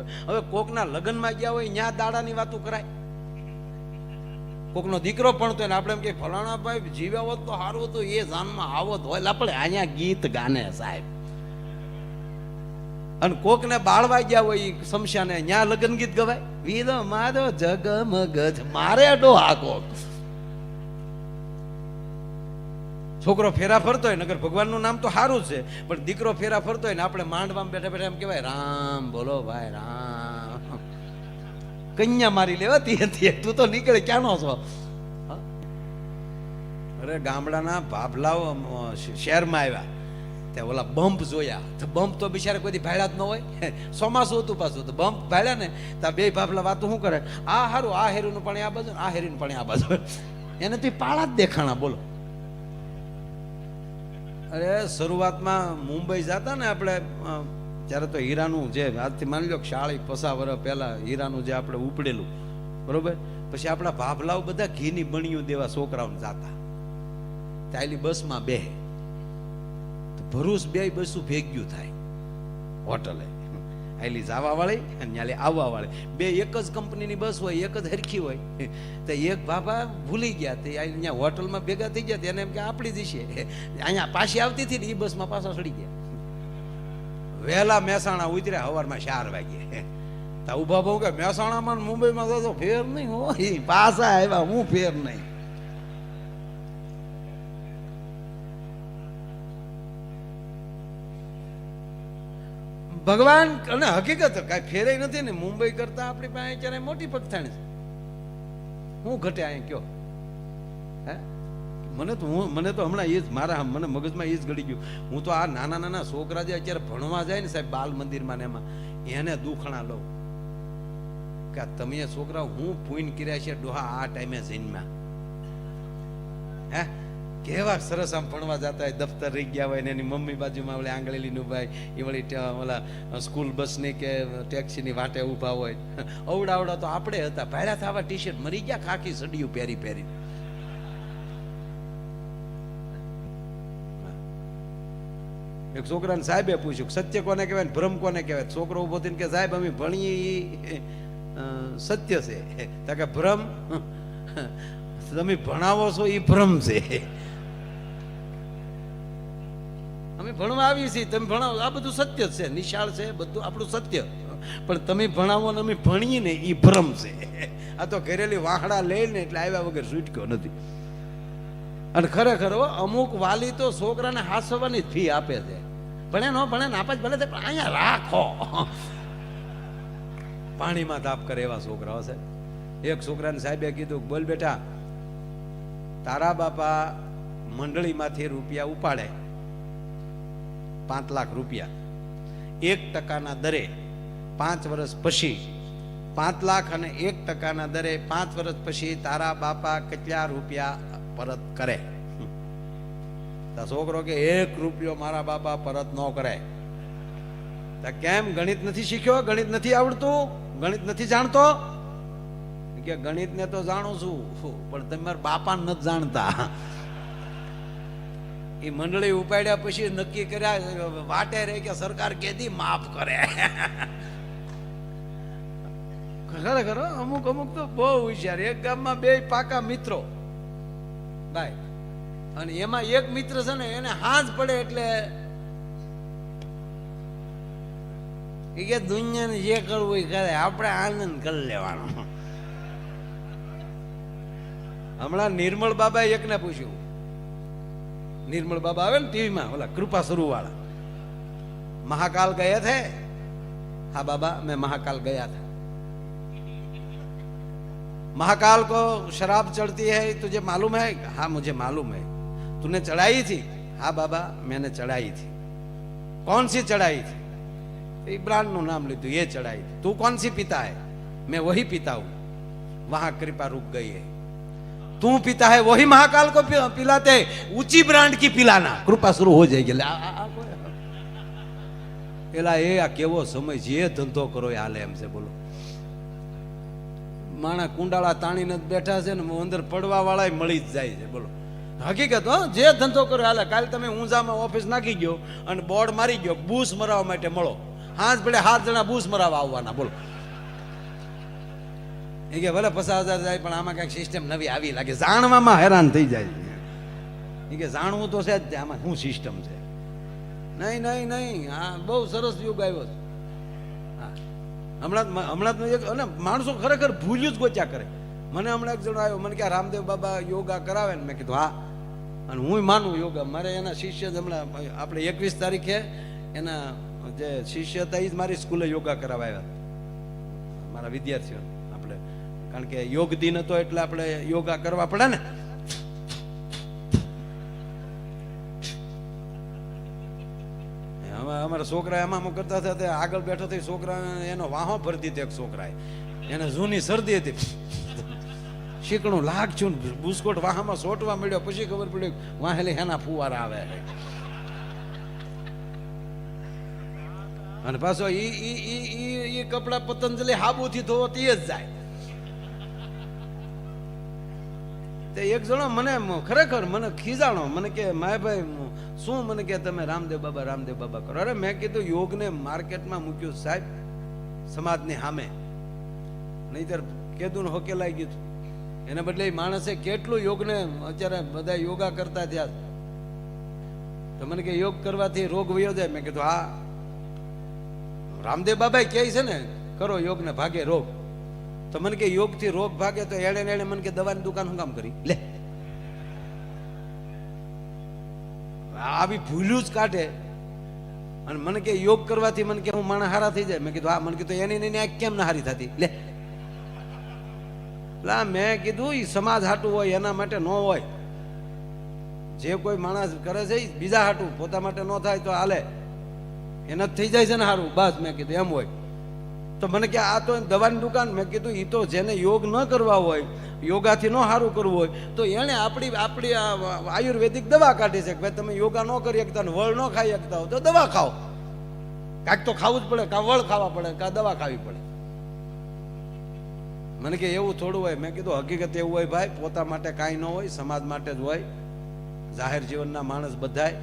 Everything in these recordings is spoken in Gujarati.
હવે કોકના લગ્નમાં ગયા હોય, ન્યા દાડાની વાતો કરાય. કોકનો દીકરો હોય ને આપણે એમ કે, ફલાણા ભાઈ, જીવ્યા હોત તો સારું હતું, એ જાનમાં આવત હોય. આપણે અહીંયા ગીત ગાને સાહેબ. અને કોકને બાળવા ગયા હોય શમશાને, ન્યા લગ્ન ગીત ગવાય. વીરો મારો જગમગજ, મારે ડો આ કોક. છોકરો ફેરા ફરતો હોય નગર ભગવાનનું નામ તો સારું છે, પણ દીકરો ફેરા ફરતો હોય ને આપણે માંડવામાં બેઠા બેઠા એમ કહેવાય, રામ, બોલો ભાઈ, રામ. કન્યા મારી લેવાતી હતી, તું તો નીકળે, ક્યાંનો છો? અરે ગામડાના ભાભલાઓ શહેરમાં આવ્યા. ત્યાં ઓલા બમ્પ જોયા. તો બમ્પ તો બિચારા કોઈ ભાડ્યા જ ન હોય. ચોમાસું હતું પાછું, તો બમ્પ ભાડ્યા ને ત્યાં બે ભાભલા વાતો શું કરે? આ હારું, આ હેરીનું પાણી આ બાજુ આ હેરીનું પાણી આ બાજુ. એને તો પાળા જ દેખાણા, બોલો. અરે, શરૂઆતમાં મુંબઈ જતા ને આપણે જ્યારે તો હીરાનું જે, આજથી માની લો શાળી પસા વર્ષ પહેલા હીરાનું જે આપણે ઉપડેલું, બરોબર? પછી આપણા ભાભલાઓ બધા ઘીની બણીઓ દેવા છોકરાઓને જાતા. ચાલી બસમાં બે ભરૂસ બે બસું ભેગ્યું થાય, હોટલે. આયલી જાવા વાળી અને ન્યાલી આવવા વાળી. બે એક જ કંપનીની બસ હોય, એક જ હરખી હોય. તો એક બાબા ભૂલી ગયા તે અહીંયા હોટલમાં ભેગા થઈ ગયા તેને એમ કે આપણી દિશે અહીંયા પાછી આવતી હતી ને એ બસમાં પાછા ચડી ગયા. વહેલા મહેસાણા ઉતર્યા સવારમાં ચાર વાગે તા ઊભા બહુ કે મહેસાણામાં મુંબઈમાં તો ફેર નહીં હોય. પાછા આવ્યા, હું ફેર નહીં. ભગવાન અને હકીકત કાંઈ ફેરે નથી ને મુંબઈ કરતા આપણી પાસે અત્યારે મોટી પગથાણી છે. હું ઘટે અહીંયા કયો? હે? મને તો હું મને તો હમણાં એ જ મારા મને મગજમાં એ જ ગળી ગયું. હું તો આ નાના નાના છોકરા જે અત્યારે ભણવા જાય ને સાહેબ બાલ મંદિરમાં ને એમાં, એને દુખણા લઉં. કે તમે છોકરા હું પૂન કર્યા છે ડોહા આ ટાઈમે જન્મ્યા હે? કેવા સરસ આમ ભણવા જતા હોય, દફતર રહી ગયા હોય ને એની મમ્મી બાજુમાં વળી આંગળેલીનું ભાઈ એ વળી ઓલા સ્કૂલ બસની કે ટેક્સીની વાટે ઊભા હોય. અવડા અવડા તો આપણે હતા પહેલા થવા ટી શર્ટ મરી ગયા, ખાખી સડિયું પહેરી પહેરી એક છોકરાને સાહેબે પૂછ્યું, સત્ય કોને કહેવાય ભ્રમ કોને કહેવાય? છોકરો ઊભો થઈને કે સાહેબ, અમે ભણીએ સત્ય છે. કે ભ્રમ? તમે ભણાવો છો એ ભ્રમ છે. અમે ભણવા આવીએ છીએ તમે ભણાવો, આ બધું સત્ય છે, નિશાળ છે, બધું આપણું સત્ય. પણ તમે ભણાવો ને અમે ભણીએ ને એ ભ્રમ છે. આ તો ઘરેલી વાહડા લઈને એટલે આવ્યા વગર છૂટક્યો નથી. અને ખરેખર અમુક વાલી તો છોકરાને હાસવાની જ ફી આપે છે. ભણે નો ભણે નાપાસ ભલે છે પણ અહીંયા રાખો. પાણીમાં તાપ કરે એવા છોકરાઓ છે એક છોકરાને સાહેબે કીધું બોલ બેટા, તારા બાપા મંડળીમાંથી રૂપિયા ઉપાડે. પાંચ લાખ રૂપિયા. એક ટકાના દરે પાંચ વર્ષ પછી, પાંચ લાખ અને એક ટકાના દરે પાંચ વર્ષ પછી તારા બાપા કેટલા રૂપિયા પરત કરે? છોકરો કે એક રૂપિયો મારા બાપા પરત ન કરે. કેમ ગણિત નથી શીખ્યો? ગણિત નથી આવડતું? ગણિત નથી જાણતો? કે ગણિતને તો જાણું છું, પણ તમારા બાપા નથી જાણતા. એ મંડળી ઉપાડ્યા પછી નક્કી કર્યા, વાટે રહે કે સરકાર કેદી માફ કરે. ખરેખર ખરો અમુક અમુક તો બહુ હોશિયાર. એક ગામમાં બે પાકા મિત્રો. ભાઈ અને એમાં એક મિત્ર છે ને, એને હાથ પડે એટલે એ કે દુનિયાને જે કરવું એ કરે. આપણે આનંદ કરી લેવાનો. હમણાં નિર્મળ બાબાએ એકને પૂછ્યું. निर्मल बाबा आवे ना टीवी में बोला कृपा शुरू वाला महाकाल गए थे हाँ बाबा मैं महाकाल गया था महाकाल को शराब चढ़ती है तुझे मालूम है हाँ मुझे मालूम है तूने चढ़ाई थी हाँ बाबा मैंने चढ़ाई थी कौन सी चढ़ाई थी एक ब्रांड નું નામ લીધું ये चढ़ाई थी तू कौन सी पीता है मैं वही पीता हूं वहां कृपा रुक गई है तू पीता है वही महाकाल को पि- पिलाते हैं। ऊंची ब्रांड की पिलाना कृपा शुरू हो जाएगी એટલે આ- આ- આ કોઈ- એલા એ આ કેવો સમય છે એ ધંધો કરો એ હાલે એમ છે બોલો માણા કુંડાળા તાણીને જ બેઠા છે ને અંદર પડવા વાળા મળી જ જાય છે બોલો હકીકત હો જે ધંધો કરો હાલે કાલે તમે ઊંઝામાં ઓફિસ નાખી ગયો અને બોર્ડ મારી ગયો બૂસ મરાવવા માટે મળો હાથ પડે હાથ જણા બૂસ મરાવા આવવાના બોલો એ કે ભલે પચાસ હજાર જાય, પણ આમાં કંઈક સિસ્ટમ નવી આવી લાગે. જાણવામાં હેરાન થઈ જાય એ કે જાણવું તો છે જ આમાં શું સિસ્ટમ છે? નહીં નહીં નહીં, આ બહુ સરસ યુગ આવ્યો છે. હા. હમણાં હમણાં એક, અને માણસો ખરેખર ભૂલ્યું જ ગોચ્યા કરે. મને હમણાં એક જણો આવ્યો, મને કે રામદેવ બાબા યોગા કરાવે ને, મેં કીધું, હા. અને હું માનું યોગા. મારે એના શિષ્ય જ હમણાં, આપણે એકવીસ તારીખે એના જે શિષ્ય હતા એ જ મારી સ્કૂલે યોગા કરાવ્યા મારા વિદ્યાર્થીઓ આપણે કારણ કે યોગ દિન હતો એટલે આપણે યોગા કરવા પડે ને. હવે અમારા છોકરા એમાં કરતા હતા આગળ બેઠો થઈ છોકરા એનો વાહો ભરતી હતી એક છોકરાએ. એને જૂની શરદી હતી. શીકણું લાગ છું ને બુસ્કોટ વાહામાં સોટવા મળ્યો, પછી ખબર પડી વાહેલી હેના ફુવારા આવે અને પાછો ઈ ઈ ઈ ઈ કપડા પતંજલિ હાબુથી ધોવતી જ જાય. તે એક જણો મને ખરેખર મને ખીજાણો. મને કે માયાભાઈ શું મને કે તમે રામદેવ બાબા રામદેવ બાબા કરો? અરે, મેં કીધું, યોગને માર્કેટમાં મૂક્યું સાહેબ, સમાજની સામે. નહીતર કેદું હોકેલાઈ ગયું એને બદલે માણસે કેટલું યોગને, અત્યારે બધા યોગા કરતા થયા. તો મને કે, યોગ કરવાથી રોગ વયો જાય. મેં કીધું, હા. રામદેવ બાબા કહે છે ને, કરો યોગને ભાગે રોગ. તો મને કે યોગથી રોગ ભાગે તો એણે એણે મને કે દવાની દુકાન કામ કરી? લે. આવી ભૂલ્યું જ કાઢે. અને મને કે યોગ કરવાથી મને કે હું માણસ હારા થઈ જાય. મેં કીધું, હા, મને કીધું, એની આંખ કેમ ના હારી થતી? લે. લા મેં કીધું એ સમાજ હાટું હોય, એના માટે ન હોય. જે કોઈ માણસ કરે છે બીજા હાટું. પોતા માટે ન થાય તો હાલે. એના થઈ જાય છે ને સારું બસ મેં કીધું, એમ હોય. તો મને કે આ તો દવાની દુકાન. મેં કીધું એ તો જેને યોગ ન કરવા હોય, યોગાથી ન સારું કરવું હોય, તો એણે આપણી આપણી આયુર્વેદિક દવા કાઢી છે ભાઈ તમે યોગા ન કરી શકતા ને વળ ન ખાઈ શકતા હો તો દવા ખાઓ. કાંઈક તો ખાવું જ પડે, કાં વળ ખાવા પડે, કાં દવા ખાવી પડે. મને કે એવું થોડું હોય. મેં કીધું, હકીકત એવું હોય ભાઈ, પોતા માટે કાંઈ ન હોય, સમાજ માટે જ હોય. જાહેર જીવનના માણસ બધાય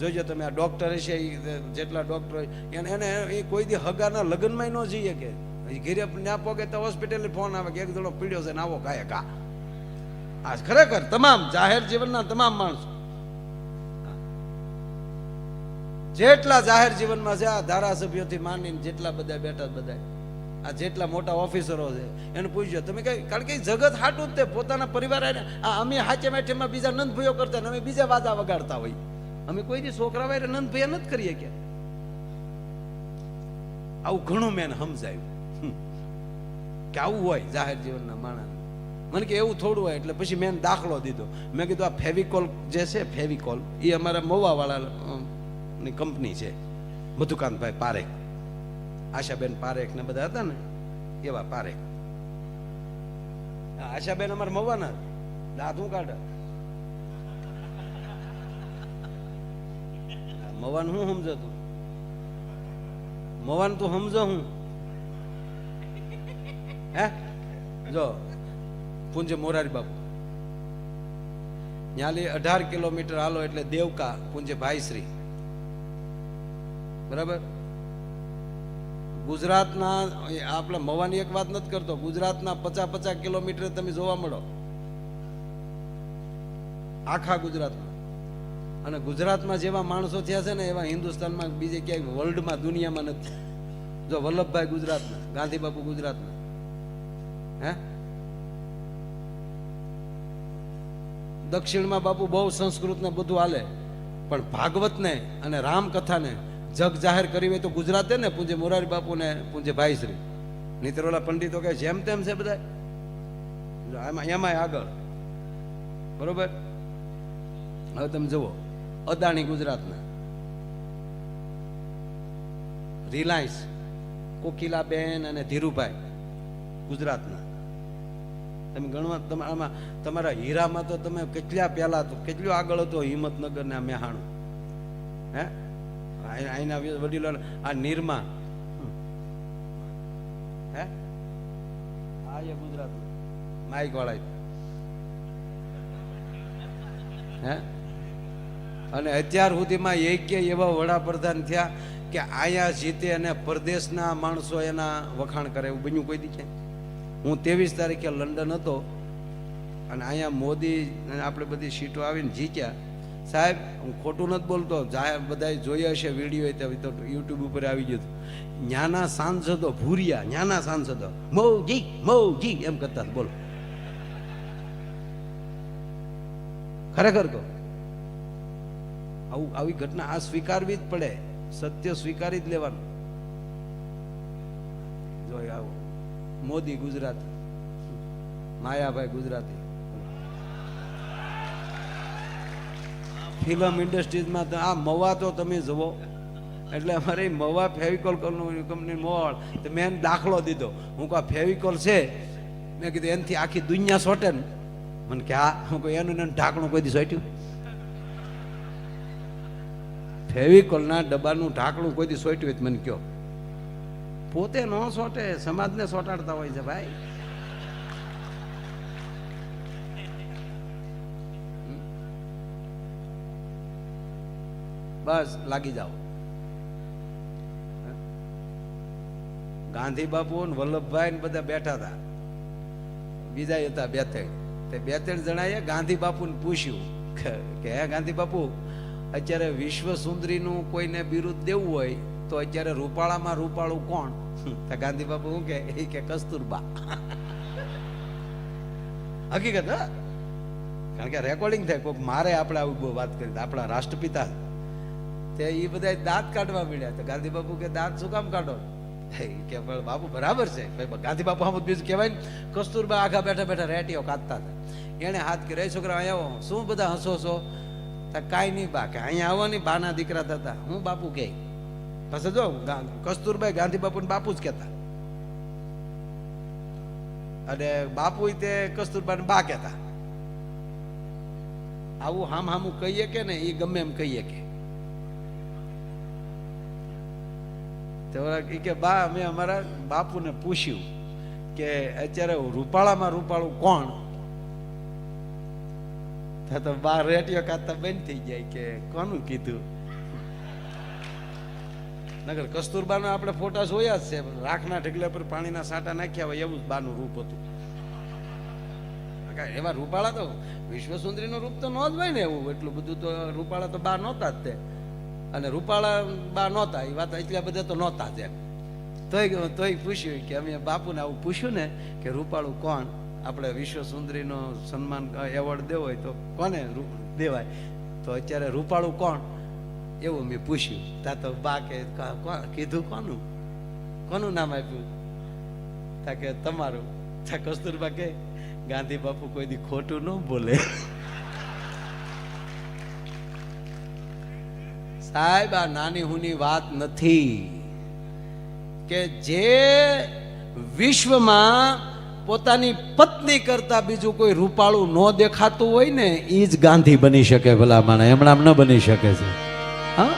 જોજો તમે, આ ડોક્ટર હશે એ જેટલા ડોક્ટર હોય, એને એને એ કોઈ દી હગાના લગ્નમાં ન જઈએ કે. ઘેરે ના પોગે તો હોસ્પિટલ ફોન આવે કે એક જણો પીડ્યો છે ને આવો કાંઈ કા. આ ખરેખર તમામ જાહેર જીવનના તમામ માણસો. જેટલા જાહેર જીવનમાં છે, આ ધારાસભ્યોથી માંડીને જેટલા બધા બેઠા બધા. આ જેટલા મોટા ઓફિસરો છે, એને પૂછજો, તમે કઈ કારણ કે જગત હાટું જ તે પોતાના પરિવાર આ અમે હાચે મેઠેમાં બીજા નંદભાઈઓ કરતા ને અમે બીજા વાદા વગાડતા હોય. અમે કોઈ દી છોકરા વાય નંદ ભૈયા નથી કરીએ કે. આવું ઘણું મેં સમજાયું. કે આવું હોય જાહેર જીવનના માણસ. મને કે એવું થોડું હોય એટલે પછી મેં દાખલો દીધો. મેં કીધું, આ ફેવિકોલ જે છે, ફેવિકોલ, એ અમારા મવાવાળા ની કંપની છે. મધુકાંતભાઈ પારેખ. આશાબેન પારેખ ને બધા હતા ને, એવા પારેખ. આશાબેન અમારા મવાના દાંતું કાઢે. મવાન હું સમજો તું મવાન તું સમજો હું. હે? જો, પૂંજે મોરારી બાપુ. ન્યાલી અઢાર કિલોમીટર હાલો એટલે દેવકા, પૂંજે ભાઈશ્રી. બરાબર? ગુજરાતના આપણે મવાની એક વાત નથી કરતો, ગુજરાતના પચાસ પચાસ કિલોમીટર તમે જોવા મળો. આખા ગુજરાતમાં. અને ગુજરાતમાં જેવા માણસો થયા છે ને એવા હિન્દુસ્તાનમાં બીજે ક્યાંય વર્લ્ડમાં દુનિયામાં નથી. જો વલ્લભભાઈ ગુજરાતના, ગાંધી બાપુ ગુજરાતના. હે? દક્ષિણમાં બાપુ બહુ સંસ્કૃત ને બધું હાલે, પણ ભાગવતને અને રામકથાને જગ જાહેર કરી હોય તો ગુજરાતે ને પૂજ્ય મોરારી બાપુ ને પૂજ્ય ભાઈશ્રી નીતરોલા ઓલા પંડિતો કે જેમ તેમ છે બધા આમાં એમાંય આગળ. બરોબર? હવે તમે જુઓ. અદાણી ગુજરાતના. રિલાયન્સ કોકિલાબેન અને ધીરુભાઈ ગુજરાતના. તમે ગણવા તમારામાં તમારા હીરામાં તો તમે કેટલા પહેલા તો, કેટલું આગળ હતો હિંમતનગર ને આ મેહાણું હે અહીંના વડીલો, આ નિરમા. હે? આ એ ગુજરાતમાં માઇક વાળા હે? અને અત્યાર સુધીમાં એક એવા વડાપ્રધાન થયા કે અહીંયા જીતે અને પરદેશના માણસો એના વખાણ કરે એવું બન્યું કોઈ દીખે? હું ત્રેવીસ તારીખે લંડન હતો અને અહીંયા મોદી આપણે બધી સીટો આવીને જીત્યા. સાહેબ, હું ખોટું નથી બોલતો. બધાએ જોયા હશે વીડિયો તો યુટ્યુબ ઉપર આવી ગયું ન્યાના સાંસદો ભૂરિયા, ન્યાના સાંસદો. મૌજી મૌજી એમ કરતા બોલો. ખરેખર કહું. આવું આવી ઘટના આ સ્વીકારવી જ પડે. સત્ય સ્વીકારી જ લેવાનું. જોઈ આવું. મોદી ગુજરાતી. માયાભાઈ ગુજરાતી. ફિલ્મ ઇન્ડસ્ટ્રીઝમાં તો આ મવા તો તમે જુઓ. એટલે અમારે મવા ફેવિકોલ કંપની મોવાળ તો મેં એને દાખલો દીધો. હું કહું ફેવિકોલ છે? મેં કીધું, એનાથી આખી દુનિયા સોટે ને. મને કે, હા. હું કહું, એનું એનું ઢાંકણું કોઈ દી સોટ્યું? ફેવિકોલના ડબ્બાનું ઢાંકણું કોઈ દી સોટ્યું હોય મને કયો. પોતે ન સોટે, સમાજને સોટાડતા હોય છે ભાઈ. બસ, લાગી જાઓ. ગાંધી બાપુ ને વલ્લભભાઈ ને બધા બેઠા હતા. બીજા હતા બે ત્રણ તે બે ત્રણ જણાએ ગાંધી બાપુને પૂછ્યું કે- કે હે ગાંધી બાપુ અત્યારે વિશ્વ સુંદરીનું કોઈને બિરુદ દેવું હોય, તો અત્યારે રૂપાળામાં રૂપાળું કોણ? તો ગાંધી બાપુ શું કે એ કે કસ્તુરબા. હકીકત, હા? કારણ કે રેકોર્ડિંગ થાય કોઈક મારે આપણે આવું વાત કરી આપણા રાષ્ટ્રપિતા. તે એ બધા દાંત કાઢવા મળ્યા તો ગાંધી બાપુ કે, દાંત શું કામ કાઢો? કે બાપુ, બરાબર છે. ગાંધી બાપુ આમ બીજું કહેવાય ને, કસ્તુરબા આખા બેઠા બેઠા રેટીઓ કાઢતા હતા. એને હાથ કે રે છોકરા, અહીંયા શું બધા હસો છો? કાંઈ નહીં બા, કે અહીંયા આવવાની બાના દીકરા થતા. હું બાપુ કે. પછી જો કસ્તુરભાઈ ગાંધી બાપુને બાપુ જ કહેતા. અને બાપુ તે કસ્તુરબાને બા કહેતા. આવું હામ હામું કહીએ કે ને એ ગમે એમ કહીએ કે. કે, બા અમે અમારા બાપુને પૂછ્યું કે અત્યારે રૂપાળામાં રૂપાળું કોણ? તો તો બાર રેડિયો કાતા બંધ થઈ જાય કે કોનું કીધું? નગર કસ્તુરબાનો આપણે ફોટા જોયા છે રાખના ઢગલા પર પાણીના સાટા નાખ્યા હોય એવું જ બાનું રૂપ હતું. એવા રૂપાળા તો વિશ્વ સુંદરીનું રૂપ તો ન જ હોય ને એવું, એટલું બધું તો રૂપાળા તો બા નહોતા જ તે. અને રૂપાળા બા નહોતા, એ વાત એટલા બધા તો નહોતા જ એમ. તોય તોય પૂછ્યું કે અમે બાપુને આવું પૂછ્યું ને કે રૂપાળું કોણ? આપણે વિશ્વ સુંદરીનો સન્માન એવોર્ડ દેવો હોય તો કોને દેવાય? તો અત્યારે રૂપાળું કોણ? એવું મેં પૂછ્યું. તા તો બા કે કીધું કોનું? કોનું નામ આપ્યું? તા કે, તમારું. તા કસ્તુરબા કે, ગાંધી બાપુ કોઈ દી ખોટું ન બોલે. સાહેબ, આ નાની હુની વાત નથી. કે જે વિશ્વમાં પોતાની પત્ની કરતા બીજું કોઈ રૂપાળું ન દેખાતું હોય ને એ જ ગાંધી બની શકે ભલા માણે હમણાં ન બની શકે છે. હા?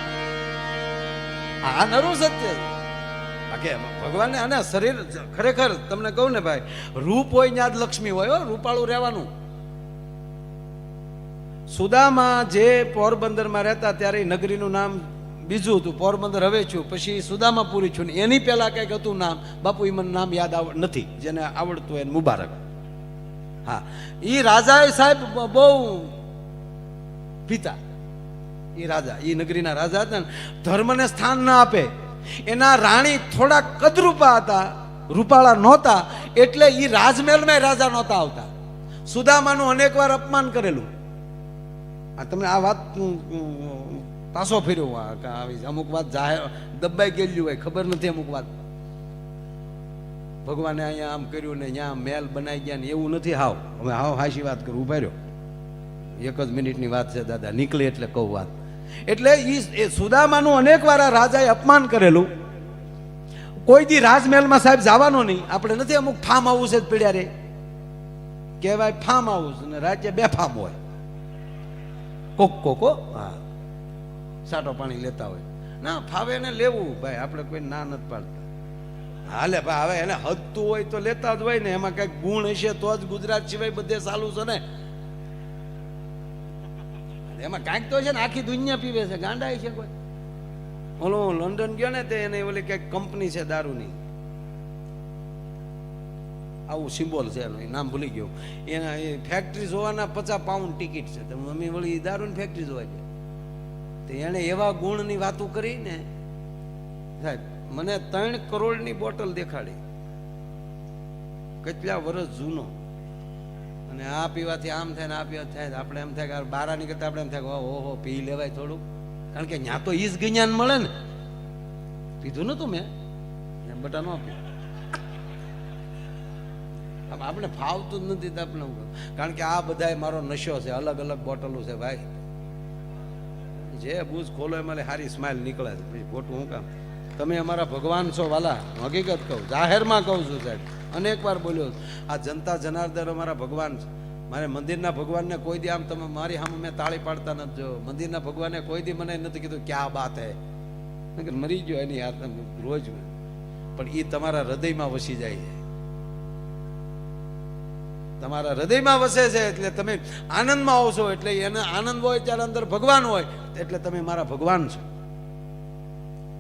આ નરું સત્ય. બાકી એમાં ભગવાને આને શરીર ખરેખર તમને કહું ને ભાઈ રૂપ હોય ત્યાં જ લક્ષ્મી હોય હો, રૂપાળું રહેવાનું. સુદામા જે પોરબંદરમાં રહેતા ત્યારે નગરીનું નામ બીજું હતું પોરબંદર હવે છું, પછી સુદામા પૂરી છું ને એની પહેલાં કંઈક હતું નામ. બાપુ એ મને નામ યાદ આવ, નથી, જેને આવડતું હોય એને મુબારક. હા. એ રાજાએ સાહેબ બહુ પિતા. એ રાજા એ નગરીના રાજા હતા ને, ધર્મને સ્થાન ના આપે. એના રાણી થોડા કદરૂપા હતા, રૂપાળા નહોતા, એટલે એ રાજમહેલમાં રાજા નહોતા આવતા. સુદામાનું અનેકવાર અપમાન કરેલું. આ તમને આ વાત પાછો ફેર્યો આ આવી અમુક વાત જાહેર દબાઈ ગયેલી હોય, ખબર નથી અમુક વાત. ભગવાને અહીંયા આમ કર્યું ને ત્યાં મેલ બનાવી ગયા ને એવું નથી હાવ. હવે હાવ હાશી વાત કરું, ઊભા રહ્યો. એક જ મિનિટની વાત છે દાદા, નીકળે એટલે કહું વાત. એટલે એ સુદામાનું અનેક વાર રાજાએ અપમાન કરેલું. કોઈ દી રાજમહેલમાં સાહેબ જવાનો નહીં. આપણે નથી અમુક ફાર્મ હાઉસ જ પીડ્યા રે. કહેવાય ફાર્મ હાઉસ ને રાજ્ય બે ફાર્મ હોય. કોક કોકો હા. સાટો પાણી લેતા હોય. ના, ફાવે એને લેવું, ભાઈ, આપણે કોઈ ના નથી પાડતા. હાલે, ભાઈ, હવે એને હદતું હોય તો લેતા જ હોય ને, એમાં કંઈક ગુણ હશે તો જ ગુજરાત સિવાય બધે ચાલુ છે ને. એમાં કાંઈક તો છે ને, આખી દુનિયા પીવે છે ગાંડા છે કોઈ. ઓલો લંડન ગયો ને તે, એને ઓલી કંઈક કંપની છે દારૂની. આવું સિમ્બોલ છે એનું નામ ભૂલી ગયું. એના, એ ફેક્ટરી જોવાના પચાસ પાઉન્ડ ટિકિટ છે. તો મમ્મી વળી દારૂની ફેક્ટરી જોવા જાય તો એણે એવા ગુણની વાતો કરી ને સાહેબ, મને ત્રણ કરોડની બોટલ દેખાડી. કેટલા વર્ષ જૂનો. અને આ પીવાથી આમ થાય ને આ પીવાથી થાય આપણે એમ થાય કે બારા નીકળતા આપણે એમ થાય કે ઓહો, પી લેવાય થોડું કારણ કે ત્યાં તો ઈજ જ્ઞાન મળે ને. પીધું નતું મેં. એમ બટા ન આપણે ફાવતું જ નથી આપણે કારણ કે આ બધાય મારો નશો છે અલગ અલગ બોટલો છે ભાઈ. જે બૂઝ ખોલો એમાં સારી સ્માઇલ નીકળે છે. પછી ખોટું હું કામ? તમે અમારા ભગવાન છો વાલા હકીકત કહું, જાહેરમાં કહું છું સાહેબ. અનેક વાર બોલ્યો આ જનતા જનાર્દન અમારા ભગવાન છે. મારે મંદિરના ભગવાનને કોઈ દી આમ તમે મારી સામે મેં તાળી પાડતા નથી જો મંદિરના ભગવાને કોઈ દી મને નથી કીધું ક્યાં બાત હે. મરી ગયો એની તમે રોજ પણ એ તમારા હૃદયમાં વસી જાય છે. તમારા હૃદયમાં વસે છે એટલે તમે આનંદમાં આવો છો, એટલે એને આનંદ હોય ત્યારે અંદર ભગવાન હોય, એટલે તમે મારા ભગવાન છો.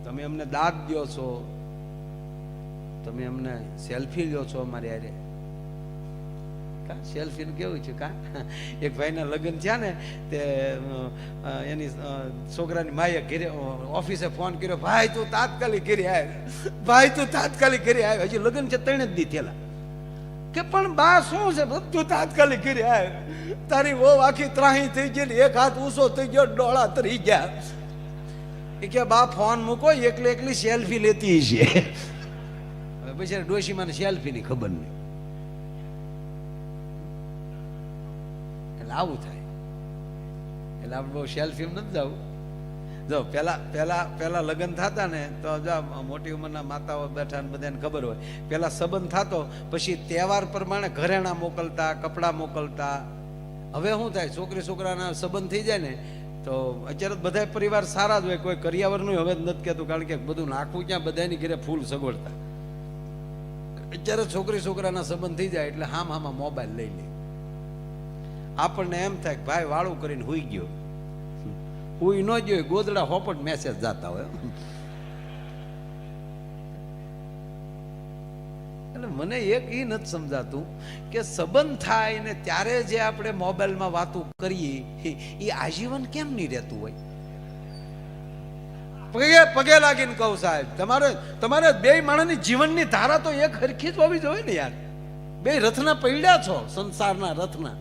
તમે અમને દાદ દો છો, તમે અમને સેલ્ફી લો છો અમારી યારે કા? સેલ્ફી કેવું છે, કા? એક ભાઈના લગ્ન થયા ને, તે એની છોકરાની માએ ઘેરે ઓફિસે ફોન કર્યો, ભાઈ, તું તાત્કાલિક ઘરે આવ્યો ભાઈ, તું તાત્કાલિક ઘરે આવ્યો હજી લગ્ન છે, ત્રણ જ દી થયેલા. કે પણ બા, શું છે? બધું તાત્કાલિક કરી આવ તારી વહુ આખી ત્રાહી થઈ ગઈ ને એક હાથ ઊંચો થઈ ગયો ડોળા તરી ગયા. એ કે બા, ફોન મૂકો, એકલી એકલી સેલ્ફી લેતી છે હવે પછી ડોશીમાને સેલ્ફીની ખબર નહીં. એટલે આવું થાય. એટલે આપણે બહુ સેલ્ફી નથી જવું જો, પહેલા પહેલા પહેલા લગ્ન થતા ને, તો જો મોટી ઉંમરના માતાઓ બેઠા ને બધાને ખબર હોય. પહેલા સંબંધ થતો, પછી તહેવાર પ્રમાણે ઘરેણા મોકલતા, કપડાં મોકલતા. હવે શું થાય? છોકરી છોકરાના સંબંધ થઈ જાય ને, તો અત્યારે બધા પરિવાર સારા જ હોય. કોઈ કરિયાવરનું હવે જ નથી કહેતું, કારણ કે બધું નાખવું ક્યાં? બધાની ઘરે ફૂલ સગવડતા. અત્યારે છોકરી છોકરાના સંબંધ થઈ જાય એટલે હામ હામાં મોબાઈલ લઈ લે. આપણને એમ થાય કે, ભાઈ, વાળું કરીને હોઈ ગયો. હુઈ ન ગયો ગોદડા હોપટ મેસેજ જાતા હોય. એટલે મને એક એ નથી સમજાતું કે સંબંધ થાય ને ત્યારે જે આપણે મોબાઈલમાં વાતો કરીએ એ આજીવન કેમ નહીં રહેતું હોય? પગે પગે લાગીને કહું સાહેબ, તમારે તમારે બે માણસની જીવનની ધારા તો એક હરખી જ હોવી જોઈએ ને યાર. બે રથના પૈડા છો, સંસારના રથના.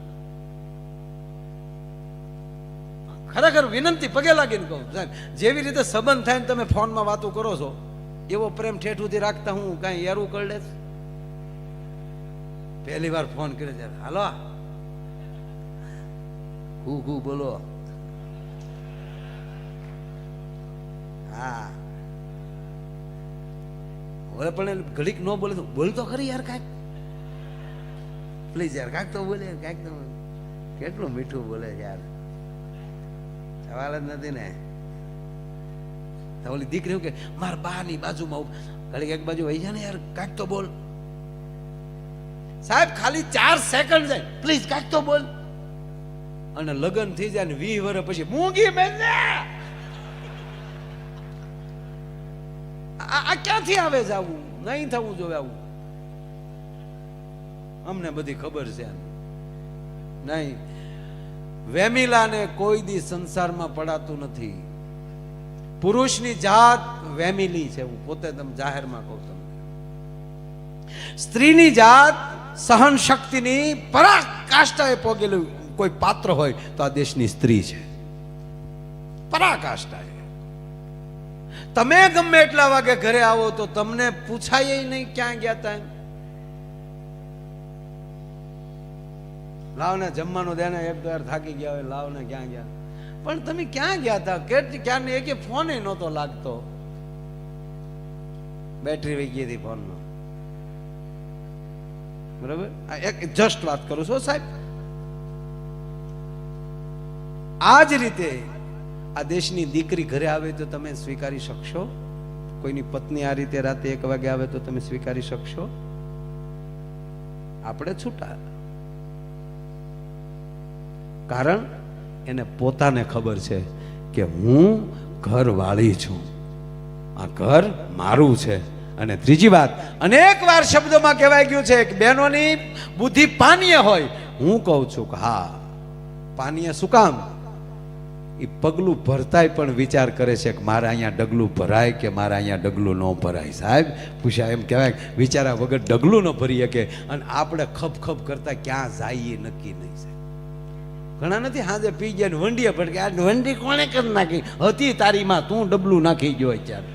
ખરેખર વિનંતી, પગે લાગીને કહું. સાહેબ, જેવી રીતે સંબંધ થાય ને તમે ફોનમાં વાતો કરો છો, એવો પ્રેમ ઠેઠુંથી રાખતા હું કાંઈ એરું કરડે છે? પહેલી વાર ફોન કર્યો ત્યારે, હાલો હું હું, બોલો. હા. હવે પણ એને ઘડીક ન બોલે તો બોલ તો ખરી યાર કાંઈક. પ્લીઝ યાર, કાંઈક તો બોલે, કાંઈક તો કેટલું મીઠું બોલે યાર. સવાલ જ નથી ને. ઓલી દીકરી કે, માર બાની બાજુમાં ઉભ- ઘડીક એક બાજુ વહી જાય ને યાર, કાંઈક તો બોલ. સાહેબ, ખાલી ચાર સેકન્ડ જાય પ્લીઝ કાંઈક તો બોલ. અને લગ્ન થઈ જાય ને વીસ વર્ષ પછી મૂંગી મેં આ ક્યાંથી આવે છે આવું? નહીં થવું જોઈએ આવું. અમને બધી ખબર છે. નહીં. વેમિલાને કોઈ દી સંસારમાં પડાતું નથી. પુરુષની જાત વેમિલી છે, હું પોતે તમે જાહેરમાં કહું તમને. સ્ત્રીની જાત સહન શક્તિની પરાકાષ્ઠાએ પોગેલું કોઈ પાત્ર હોય તો આ દેશની સ્ત્રી છે. પરાકાષ્ઠાએ. તમે ગમે એટલા વાગે ઘરે આવો તો તમને પૂછાય નહીં ક્યાં ગયા તા એમ? લાવ ને જમવાનું દેને એક દર થાકી ગયા હોય લાવ ને ક્યાં ગયા? પણ તમે ક્યાં ગયા હતા? કે ક્યાં એક ફોન નહોતો લાગતો. બેટરી વહી ગઈ હતી ફોનમાં બરાબર? એક જસ્ટ વાત કરું છું સાહેબ. આ જ રીતે આ દેશની દીકરી ઘરે આવે તો તમે સ્વીકારી શકશો? કોઈની પત્ની આ રીતે રાતે એક વાગે આવે તો તમે સ્વીકારી શકશો? આપણે છૂટા. કારણ એને પોતાને ખબર છે કે હું ઘરવાળી છું. આ ઘર મારું છે. અને ત્રીજી વાત, અનેક વાર શબ્દોમાં કહેવાય ગયું છે કે બહેનોની બુદ્ધિ પાનીય હોય. હું કહું છું કે હા, પાનીય શું કામ? એ પગલું ભરતાય પણ વિચાર કરે છે કે મારે અહીંયા ડગલું ભરાય કે મારે અહીંયા ડગલું ન ભરાય. સાહેબ, પૂછ્યા એમ કહેવાય વિચારા વગર ડગલું ન ભરી શકે. અને આપણે ખપ ખપ કરતા ક્યાં જઈએ નક્કી નહીં, સાહેબ. ઘણા નથી સાંજે પી ગયા વંડીએ ભટકે આ વંડી કોણે કરી નાખી? હતી તારીમાં, તું ડબલું નાખી ગયો અત્યારે.